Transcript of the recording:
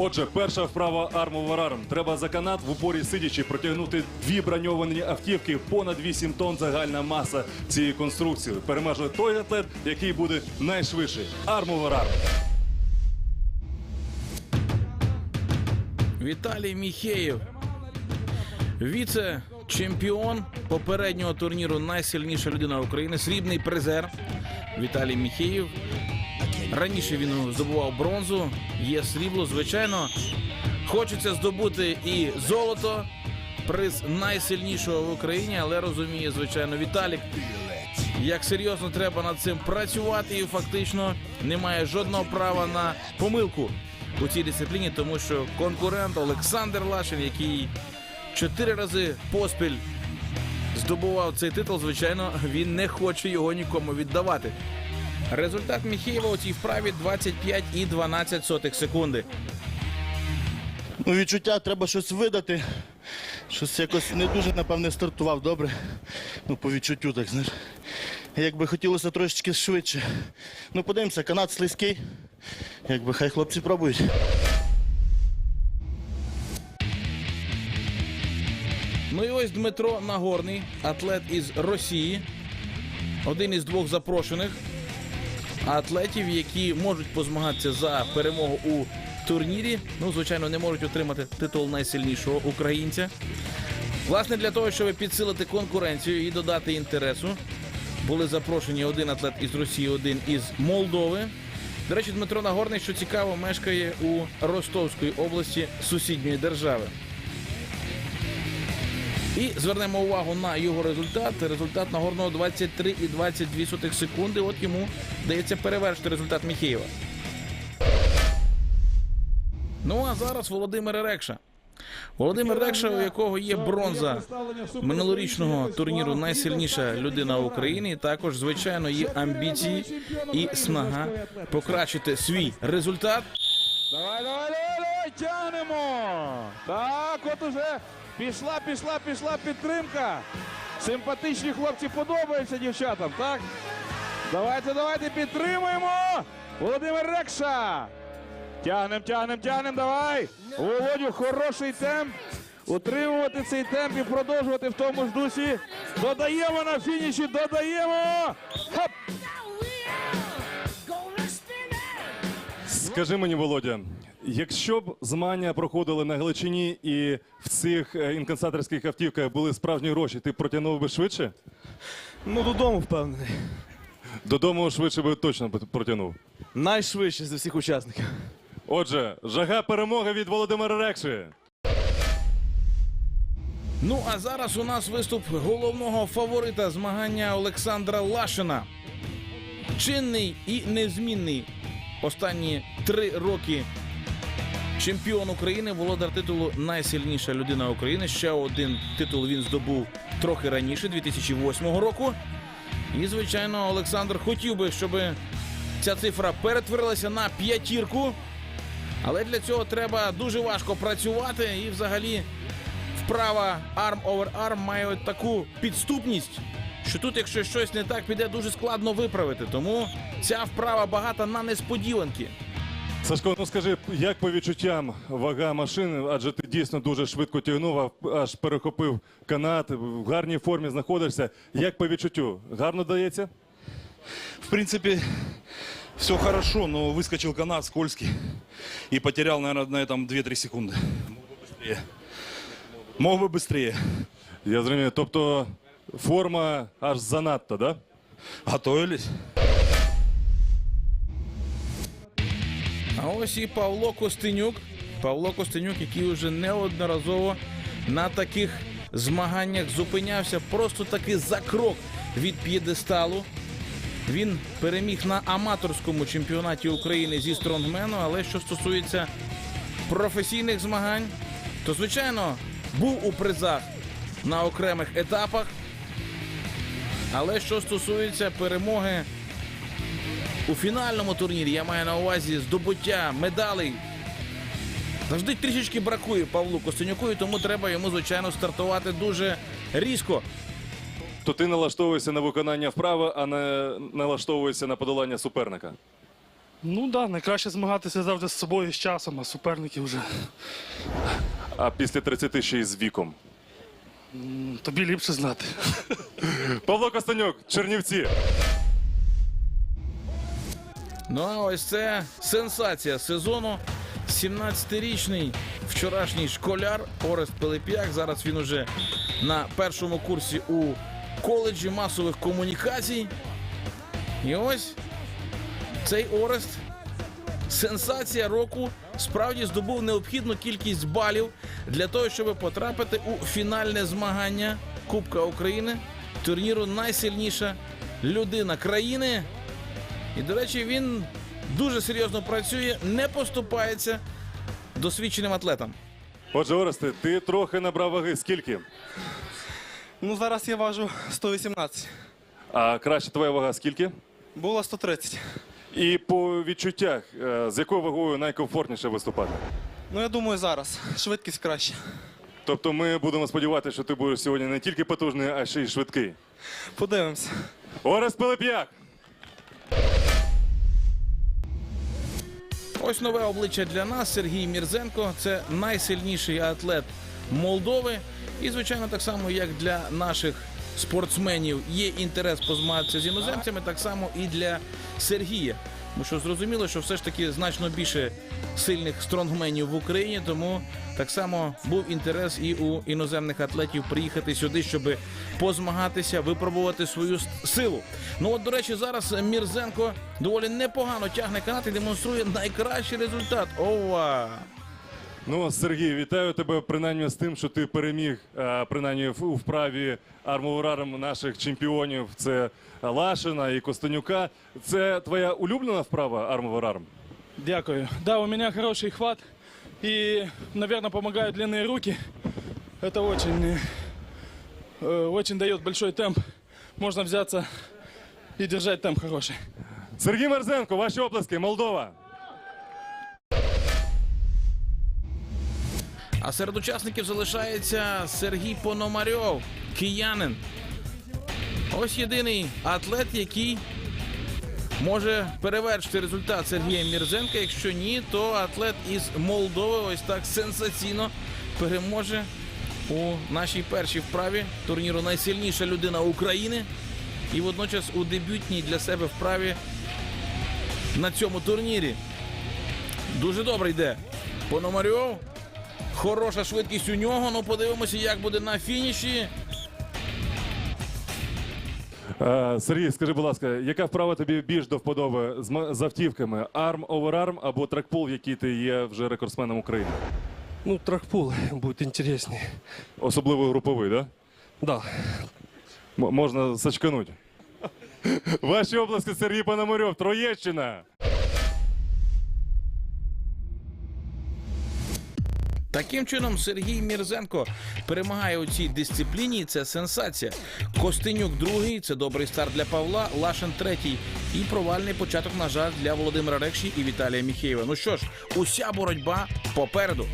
Отже, перша вправа армовер арм. Треба за канат в упорі сидячи протягнути дві броньовані автівки. Понад 8 тонн загальна маса цієї конструкції. Переможе той атлет, який буде найшвидший. Армовер арм. Віталій Міхеєв, віце-чемпіон попереднього турніру Найсильніша людина України, срібний призер Віталій Міхеєв. Раніше він здобував бронзу, є срібло. Звичайно, хочеться здобути і золото, приз найсильнішого в Україні, але розуміє, звичайно, Віталік, як серйозно треба над цим працювати, і фактично немає жодного права на помилку у цій дисципліні, тому що конкурент Олександр Лашин, який чотири рази поспіль здобував цей титул, звичайно, він не хоче його нікому віддавати. Результат Міхеєва у цій вправі 25 і 12 сотих секунди. Ну, відчуття треба щось видати. Щось якось не дуже, напевне, стартував добре. Ну, по відчуттю, так знаєш. Якби хотілося трошечки швидше. Ну, подивимося, канат слизький. Якби хай хлопці пробують. Ну і ось Дмитро Нагорний, атлет із Росії, один із двох запрошених атлетів, які можуть позмагатися за перемогу у турнірі. Ну, звичайно, не можуть отримати титул найсильнішого українця. Власне, для того, щоб підсилити конкуренцію і додати інтересу, були запрошені один атлет із Росії, один із Молдови. До речі, Дмитро Нагорний, що цікаво, мешкає у Ростовської області сусідньої держави. І звернемо увагу на його результат. Результат Нагорного 23 і 22 сотих секунди. От йому вдається перевершити результат Міхеєва. Ну а зараз Володимир Рекша. Володимир Рекша, у якого є бронза минулорічного турніру Найсильніша людина України. І також, звичайно, є амбіції і снага покращити свій результат. Давай, давай, давай, давай, тягнемо. Так, от уже пішла, пішла, пішла підтримка. Симпатичні хлопці подобаються дівчатам, так? Давайте, давайте підтримуємо. Володимир Рекша. Тягнем, тягнем, тягнем, давай. Володю, хороший темп. Утримувати цей темп і продовжувати в тому ж дусі. Додаємо на фініші, додаємо. Хоп! Скажи мені, Володя, якщо б змагання проходили на Галичині і в цих е, інкасаторських автівках були справжні гроші, ти протягнув би швидше? Ну, додому впевнений. Додому швидше би точно протягнув. Найшвидше з усіх учасників. Отже, жага перемоги від Володимира Рекши. Ну а зараз у нас виступ головного фаворита змагання Олександра Лашина. Чинний і незмінний останні три роки чемпіон України, володар титулу Найсильніша людина України. Ще один титул він здобув трохи раніше, 2008 року. І, звичайно, Олександр хотів би, щоб ця цифра перетворилася на п'ятірку. Але для цього треба дуже важко працювати і взагалі вправа arm over arm має таку підступність, що тут, якщо щось не так піде, дуже складно виправити. Тому ця вправа багата на несподіванки. Сашко, ну скажи, як по відчуттям вага машини, адже ти дійсно дуже швидко тягнув, а- аж перехопив канат, в гарній формі знаходишся. Як по відчуттю? Гарно дається? В принципе, все хорошо, но выскочил канат скользкий и потерял, наверное, на этом 2-3 секунды. Мог бы быстрее. Мог бы быстрее. Я зрозумію. Тобто форма аж занадто, да? Готовились? А ось і Павло Костенюк. Павло Костенюк, який вже неодноразово на таких змаганнях зупинявся просто таки за крок від п'єдесталу. Він переміг на аматорському чемпіонаті України зі стронгмену, але що стосується професійних змагань, то звичайно був у призах на окремих етапах. Але що стосується перемоги у фінальному турнірі, я маю на увазі здобуття медалей. Завжди трішечки бракує Павлу Костенюку, і тому треба йому, звичайно, стартувати дуже різко. То ти налаштовуєшся на виконання вправи, а не налаштовуєшся на подолання суперника. Ну так, да, найкраще змагатися завжди з собою з часом, а суперники вже А після 30 ще й з віком. м, тобі ліпше знати. Павло Костанюк, Чернівці. Ну а ось це сенсація сезону. 17-річний вчорашній школяр Орест Пилип'як. Зараз він уже на першому курсі у коледжі масових комунікацій. І ось цей Орест, сенсація року, справді здобув необхідну кількість балів для того, щоб потрапити у фінальне змагання Кубка України, турніру найсильніша людина країни. І, до речі, він дуже серйозно працює, не поступається досвідченим атлетам. Отже, Оресте, ти трохи набрав ваги. Скільки? Ну зараз я важу 118. А краще твоя вага скільки? Було 130. І по відчуттях, е, з якою вагою найкомфортніше виступати? Ну я думаю, зараз швидкість краще. Тобто ми будемо сподіватися, що ти будеш сьогодні не тільки потужний, а ще й швидкий. Подивимося. Орест Пилип'як! Ось нове обличчя для нас. Сергій Мірзенко. Це найсильніший атлет Молдови. І, звичайно, так само, як для наших спортсменів є інтерес позмагатися з іноземцями, так само і для Сергія. Тому що зрозуміло, що все ж таки значно більше сильних стронгменів в Україні, тому так само був інтерес і у іноземних атлетів приїхати сюди, щоб позмагатися, випробувати свою силу. Ну от, до речі, зараз Мірзенко доволі непогано тягне канат і демонструє найкращий результат. Ова! Ну, Сергій, вітаю тебе принаймні з тим, що ти переміг е, принаймні в у вправі армовораром наших чемпіонів. Це Лашина і Костанюка. Це твоя улюблена вправа армовораром? Дякую. Да, у меня хороший хват. И, наверное, помогают длинные руки. Это очень, э, очень дает большой темп. Можно взяться и держать темп хороший. Сергій Мерзенко, ваші оплески, Молдова. А серед учасників залишається Сергій Пономарьов, киянин. Ось єдиний атлет, який може перевершити результат Сергія Мірзенка. Якщо ні, то атлет із Молдови ось так сенсаційно переможе у нашій першій вправі турніру Найсильніша людина України. І водночас у дебютній для себе вправі на цьому турнірі. Дуже добре йде. Пономарьов. Хороша швидкість у нього. Ну подивимося, як буде на фініші. Е, Сергій, скажи, будь ласка, яка вправа тобі більш до вподоби з ма- з автівками? Арм оверарм або тракпул, в який ти є вже рекордсменом України? Ну, тракпул будет интереснее. Особливо груповий, да? Да. М- можна сачкануть. Ваші обласки Сергій Пономарьов, Троєщина. Таким чином, Сергій Мірзенко перемагає у цій дисципліні. Це сенсація. Костенюк другий. Це добрий старт для Павла. Лашин третій. І провальний початок, на жаль, для Володимира Рекші і Віталія Міхеєва. Ну що ж, уся боротьба попереду.